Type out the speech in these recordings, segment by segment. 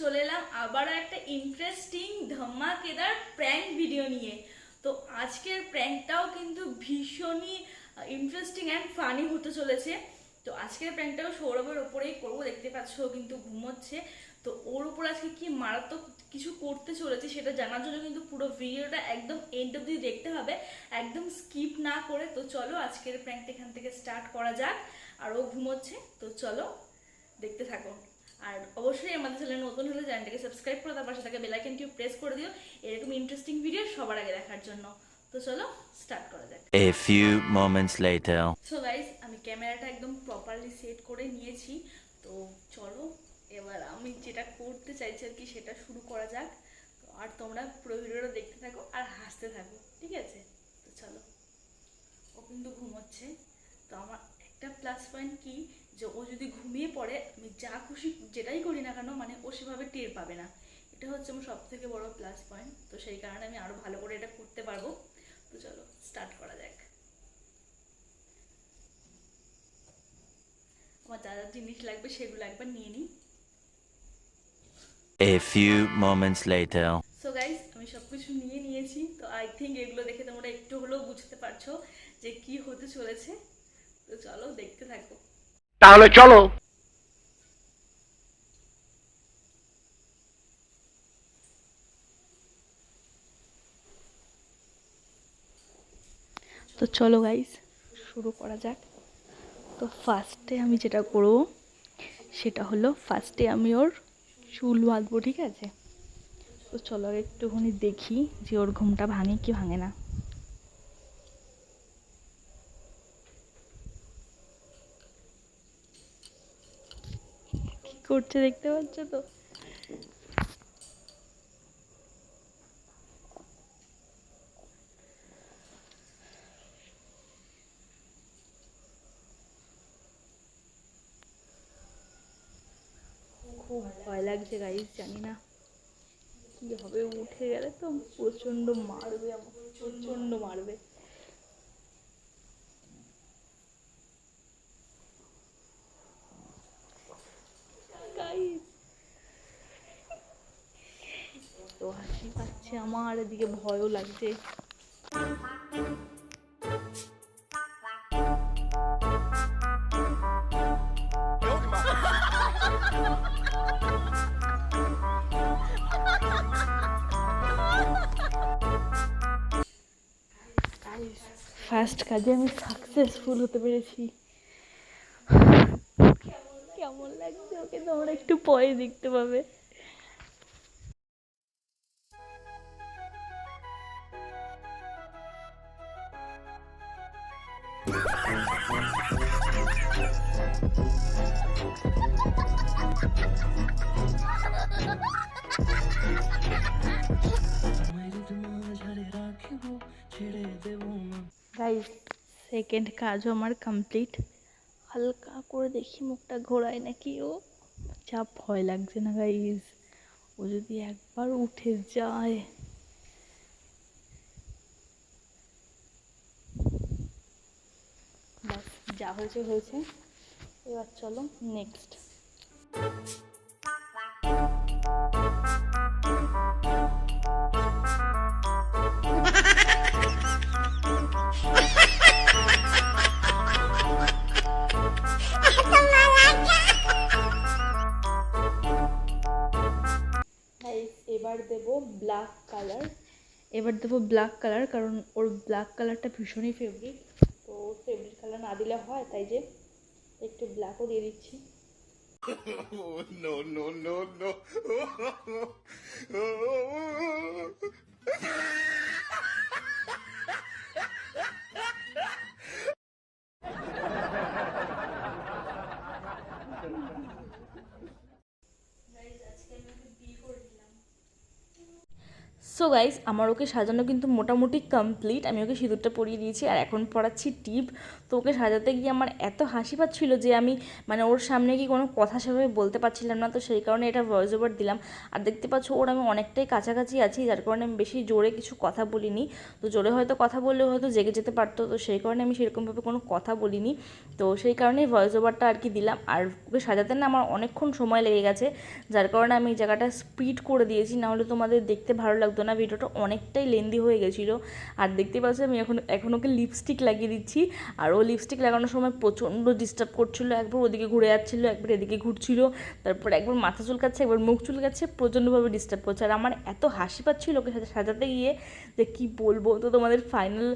চলে এলাম আবারও একটা ইন্টারেস্টিং ধামাকেদার প্র্যাঙ্ক ভিডিও নিয়ে। তো আজকের প্র্যাঙ্কটাও কিন্তু ভীষণই ইন্টারেস্টিং অ্যান্ড ফানি হতে চলেছে। তো আজকের প্র্যাঙ্কটাও সৌরভের ওপরেই করব, দেখতে পাচ্ছ কিন্তু ঘুমোচ্ছে। তো ওর উপর আজকে কি মারাত্মক কিছু করতে চলেছে সেটা জানার জন্য কিন্তু পুরো ভিডিওটা একদম এন্ড অব্দি দেখতে হবে। একদম স্কিপ না করে, তো চলো আজকের প্র্যাঙ্কটা এখান থেকে স্টার্ট করা যাক। আর ও ঘুমোচ্ছে, তো চলো দেখতে থাকো। আর অবশ্যই আমাদের চ্যানেল নতুন হলে চ্যানেলটাকে সাবস্ক্রাইব করে তার পাশে থাকা বেল আইকনটিও প্রেস করে দিও। এরকম ইন্টারেস্টিং ভিডিও সবার আগে দেখার জন্য। তো চলো স্টার্ট করা যাক। A few moments later. So guys আমি ক্যামেরাটা একদম প্রপারলি সেট করে নিয়েছি। তো চলো এবার আমি যেটা করতে চাইছি আর কি সেটা শুরু করা যাক। আর তোমরা পুরো ভিডিওটা দেখতে থাকো আর হাসতে থাকো ঠিক আছে? তো চলো ও কিন্তু ঘুমোচ্ছে। তো আমার একটা প্লাস পয়েন্ট কি? যে ও যদি ঘুমিয়ে পড়ে আমি যা খুশি যেটাই করি না কেন মানে ও সেভাবে টের পাবে না। এটা হচ্ছে আমার সব থেকে বড় প্লাস পয়েন্ট তো সেই কারণে আমি আরও ভালো করে এটা করতে পারব। তো চলো স্টার্ট করা যাক। আমার যা যা জিনিস লাগবে সেগুলো একবার নিয়ে নিই। A few moments later. So guys আমি সব কিছু নিয়ে নিয়েছি। তো আই থিঙ্ক এগুলো দেখে তোমরা একটু হলেও বুঝতে পারছ যে কি হতে চলেছে। তো চলো দেখতে থাকো। তাহলে চলো। তো চলো গাইস শুরু করা যাক। তো ফার্স্টে আমি যেটা করব, সেটা হলো ফার্স্টে আমি ওর চুল বাঁধবো, ঠিক আছে? তো চলো একটুখানি দেখি যে ওর ঘুমটা ভাঙে কি ভাঙে না। করছে, দেখতে পাচ্ছ তো? খুব ভয় লাগছে গাইস জানি না কি হবে, উঠে গেলে তো প্রচণ্ড মারবে আমাকে প্রচণ্ড মারবে Guys, তো পাচ্ছে আমার এদিকে ভয়ও লাগছে। ফার্স্ট কাজে আমি সাকসেসফুল হতে পেরেছি। কেমন লাগছে? ওকে তোমরা একটু পরে দেখতে পাবে। গাইস সেকেন্ড কাজও আমার কমপ্লিট হালকা করে দেখি মুখটা ঘোরায় নাকি ও। যা ভয় লাগছে না গাইস ও যদি একবার উঠে যায়। যা হয়েছে হয়েছে। এবার চলো নেক্সট এবার দেব ব্ল্যাক কালার এবার দেবো ব্ল্যাক কালার কারণ ওর ব্ল্যাক কালারটা ভীষণই ফেভারিট তো ফেভারিট কালার না দিলে হয় তাই যে একটু ব্ল্যাকও দিয়ে দিচ্ছি। সো গাইস আমার ওকে সাজানো কিন্তু মোটামুটি কমপ্লিট আমি ওকে সিঁদুরটা পরিয়ে দিয়েছি আর এখন পড়াচ্ছি টিপ। তো ওকে সাজাতে গিয়ে আমার এত হাসি পাচ্ছিল যে আমি মানে ওর সামনে কি কোনো কথা সেভাবে বলতে পারছিলাম না। তো সেই কারণে এটা ভয়েস ওভার দিলাম। আর দেখতে পাচ্ছ ওর আমি অনেকটাই কাছাকাছি আছি, যার কারণে আমি বেশি জোরে কিছু কথা বলিনি। তো জোরে হয়তো কথা বললে হয়তো জেগে যেতে পারতো। তো সেই কারণে আমি সেরকমভাবে কোনো কথা বলিনি। তো সেই কারণেই ভয়েস ওভারটা আর কি দিলাম। আর ওকে সাজাতে না আমার অনেকক্ষণ সময় লেগে গেছে, যার কারণে আমি জায়গাটা স্পিড করে দিয়েছি। নাহলে তোমাদের দেখতে ভালো লাগতো না। ভিডিওটা অনেকটাই লেন্দি হয়ে গেছিল। আর দেখতে পাচ্ছি আমি এখন এখন ওকে লিপস্টিক লাগিয়ে দিচ্ছি। আর ও লিপস্টিক লাগানোর সময় প্রচণ্ড ডিস্টার্ব করছিল, একবার ওদিকে ঘুরে যাচ্ছিল, একবার এদিকে ঘুরছিল, তারপর একবার মাথা চুলকাচ্ছে, একবার মুখ চুলকাচ্ছে, প্রচণ্ডভাবে ডিস্টার্ব করছে। আর আমার এত হাসি পাচ্ছিল ওকে সাজাতে গিয়ে যে কি বলব, তো তোমাদের ফাইনাল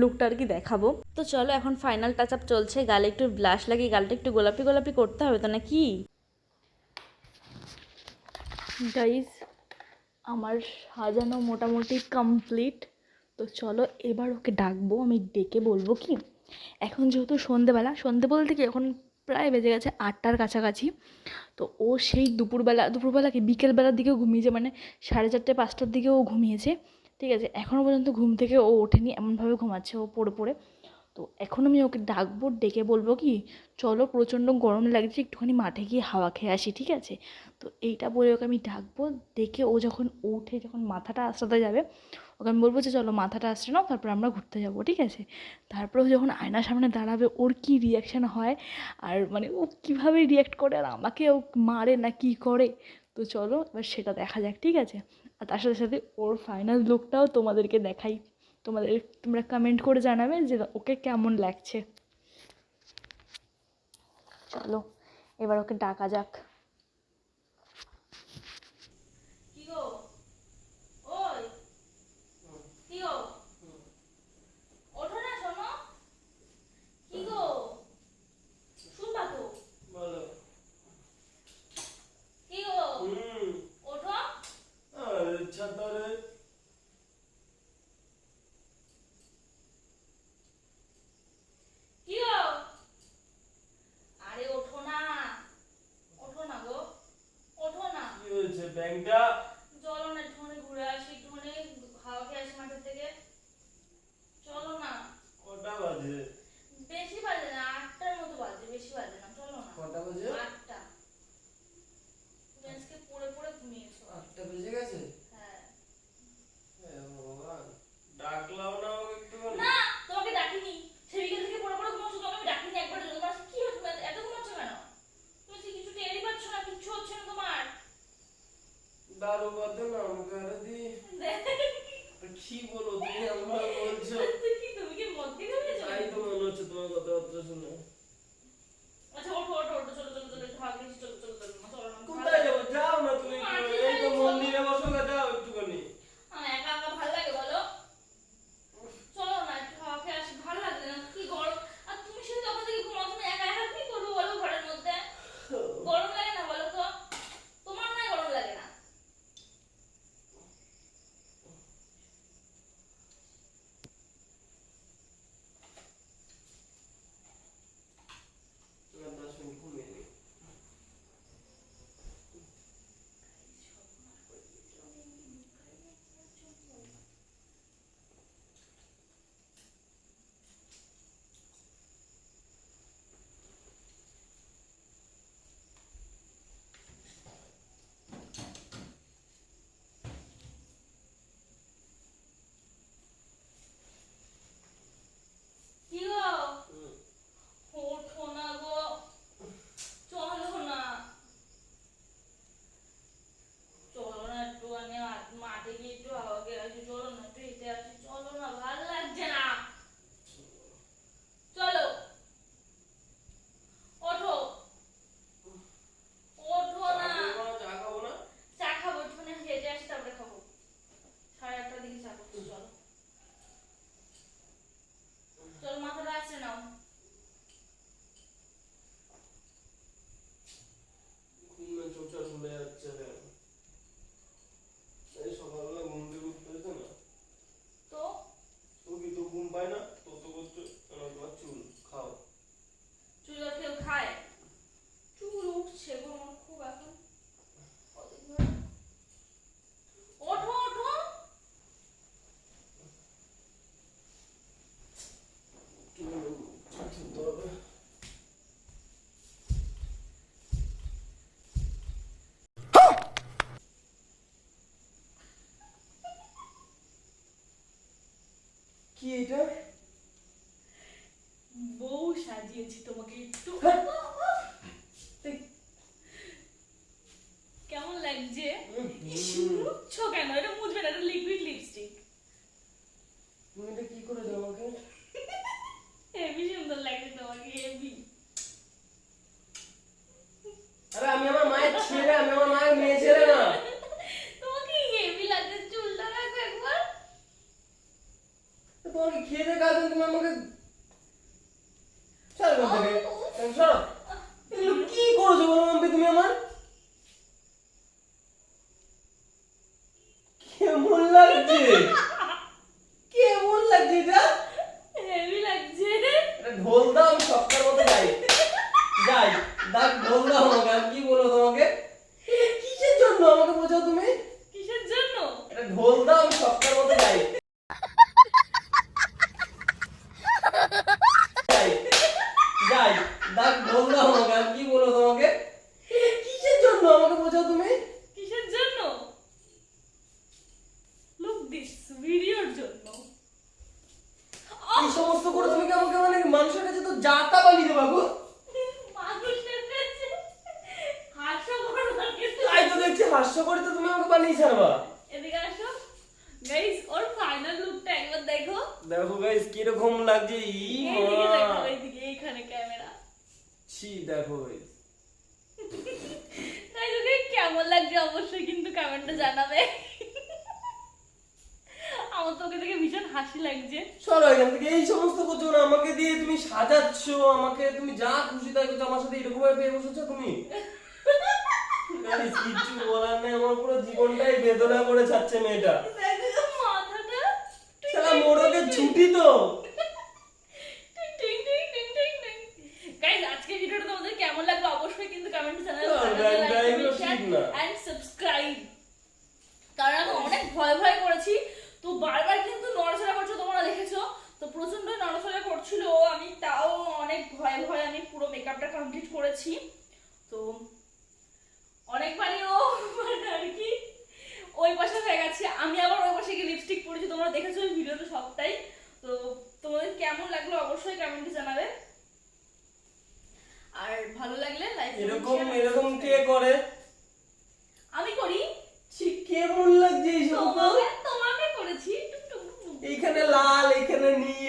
লুকটা আর কি দেখাবো। তো চলো এখন ফাইনাল টাচ আপ চলছে, গালে একটু ব্লাশ লাগিয়ে গালটা একটু গোলাপি গোলাপি করতে হবে তো নাকি? গাইজ আমার সাজানো মোটামুটি কমপ্লিট তো চলো এবার ওকে ডাকবো, আমি ডেকে বলব কি? এখন যেহেতু সন্ধেবেলা, সন্ধে বলতে কি এখন প্রায় বেজে গেছে আটটার কাছাকাছি। তো ও সেই দুপুরবেলা দুপুরবেলা কি, বিকেলবেলার দিকেও ঘুমিয়েছে মানে সাড়ে চারটে, পাঁচটার দিকেও ঘুমিয়েছে। ঠিক আছে এখনও পর্যন্ত ঘুম থেকে ও ওঠেনি, এমনভাবে ঘুমাচ্ছে ও পড়ে পড়ে। তো এখন আমি ওকে ডাকবো, ডেকে বলব কি, চলো প্রচণ্ড গরম লাগছে, একটুখানি মাঠে গিয়ে হাওয়া খেয়ে আসি, ঠিক আছে? তো এইটা বলে ওকে আমি ডাকবো, ডেকে ও যখন উঠে যখন মাথাটা আশ্রাতে যাবে, ওকে আমি বলব যে, চলো মাথাটা আসছে নাও, তারপর আমরা ঘুরতে যাব, ঠিক আছে? তারপরে যখন আয়নার সামনে দাঁড়াবে, ওর কী রিয়াকশান হয়? আর মানে ও কীভাবে রিয়াক্ট করে? আর আমাকে ও মারে না কী করে? তো চলো, এবার সেটা দেখা যাক, ঠিক আছে? আর তার সাথে সাথে ওর ফাইনাল লুকটাও তোমাদেরকে দেখাই। তোমাদের তোমরা কমেন্ট করে জানাবে যে ওকে কেমন লাগছে। চলো এবার ওকে ডাকা যাক। 2, 4, ঢোল দাও আমি সক্কার মতো যাই যাই দাগ ঢোল দাও আমাকে আমি কি বলব তোমাকে এটা কিসের জন্য আমাকে বোঝাও তুমি কিসের জন্য এটা ঢোল দাও আমি সক্কার মতো যাই যাই যাই দাগ ঢোল দাও আমাকে আমি কি বলব তোমাকে এটা কিসের জন্য আমাকে বোঝাও তুমি কিসের জন্য লুক দিস ভিডিওর জন্য এই সমস্ত করে তুমি কি আমাকে মানে মানুষের কাছে তো যাতা বানিয়ে দেবো বাবু মানুষের কাছে হাস্যকর লাগে তাই তো দেখছি হাস্য করে তো তুমি আমাকে বানিয়ে ছাড়বা এদিকে আসো গাইস ওর ফাইনাল লুকটা একবার দেখো দেখো গাইস কীরকম লাগছে ই এইদিকে দেখো মা এইদিকে এইখানে ক্যামেরা ছি দেখো guys। তাই তোকে কেমন লাগছে অবশ্যই কিন্তু কমেন্টে জানাবে আমার তোকে দেখে ভীষণ হাসি লাগছে। সরো এখান থেকে এই সমস্ত করছ না আমাকে দিয়ে তুমি সাজাচ্ছ আমাকে তুমি যা খুশি তাই করছ আমার সাথে এরকম ভাবে পেয়ে বসেছো তুমি? কিচ্ছু বলার নেই আমার পুরো জীবনটাই বেদনা করে ছাড়ছে মেয়েটা। সারা ছুটি তো। আজকে ভিডিওটা তোমাদের কেমন লাগল অবশ্যই কিন্তু কমেন্টে জানাবে। এন্ড সাবস্ক্রাইব কারণ আমি অনেক ভয় ভয় করেছি। তো বারবার i Eleni!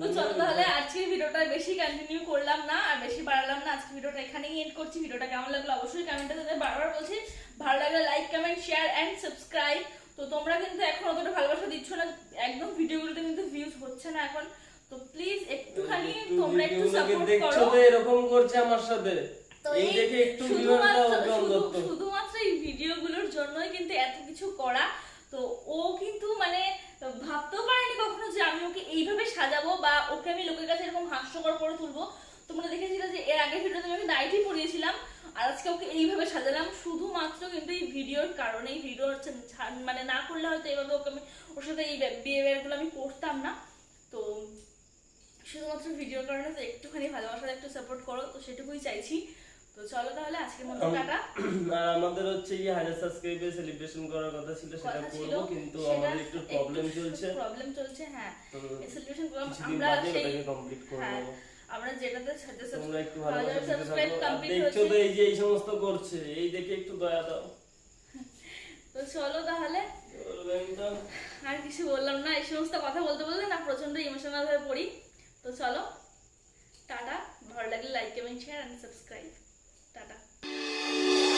তো চলো তাহলে আজকের ভিডিওটা বেশি কন্টিনিউ করলাম না আর বেশি বাড়ালাম না। আজকে ভিডিওটা এখানেই এন্ড করছি। ভিডিওটা কেমন লাগল অবশ্যই কমেন্টে জানাবে বারবার বলছি। ভালো লাগলে like comment share and subscribe তো তোমরা কিন্তু এখন অতটা ভালোবাসা দিচ্ছ না। একদম ভিডিওগুলোতে কিন্তু ভিউজ হচ্ছে না এখন। তো প্লিজ একটুখানি তোমরা একটু সাপোর্ট দেখছ করো। তো এরকম করছে আমার সাথে। এই দেখে একটু শুধুমাত্র এই ভিডিওগুলোর জন্যই কিন্তু এত কিছু করা। তো ও কিন্তু মানে ভাবতেও পারেনি কখনো যে আমি ওকে এইভাবে সাজাবো বা ওকে আমি লোকের কাছে এরকম হাস্যকর করে তুলবো। তোমরা দেখেছিলে যে এর আগের ভিডিওতে আমি নাইটি পরিয়েছিলাম আর আজকে ওকে এইভাবে সাজালাম। শুধুমাত্র কিন্তু এই ভিডিওর কারণেই ভিডিও মানে না করলে হয়তো এইভাবে ওকে আমি ওর সাথে এই বিহেভিয়ারগুলো আমি করতাম না। তো শুধুমাত্র ভিডিওর কারণে তো একটুখানি ভালোবাসার একটু সাপোর্ট করো, তো সেটুকুই চাইছি। তো চলো তাহলে আজকের মতো টাটা। আর আমাদের হচ্ছে এই হাজার সাবস্ক্রাইবে সেলিব্রেশন করার কথা ছিল সেটা ছিল। কিন্তু আমাদের একটু প্রবলেম চলছে। প্রবলেম চলছে হ্যাঁ। সেলিব্রেশন আমরা কমপ্লিট করে হ্যাঁ আমরা যেটাতে তোমরা একটু সাবস্ক্রাইব দেখছ তো এই যে এই সমস্ত করছে এই দেখে একটু দয়া দাও। তো চলো তাহলে। আর কিছু বললাম না এই সমস্ত কথা বলতে বলতে না প্রচণ্ড ইমোশনাল হয়ে পড়ি। তো চলো টাটা। ভালো লাইক কমেন্ট শেয়ার সাবস্ক্রাইব うわ!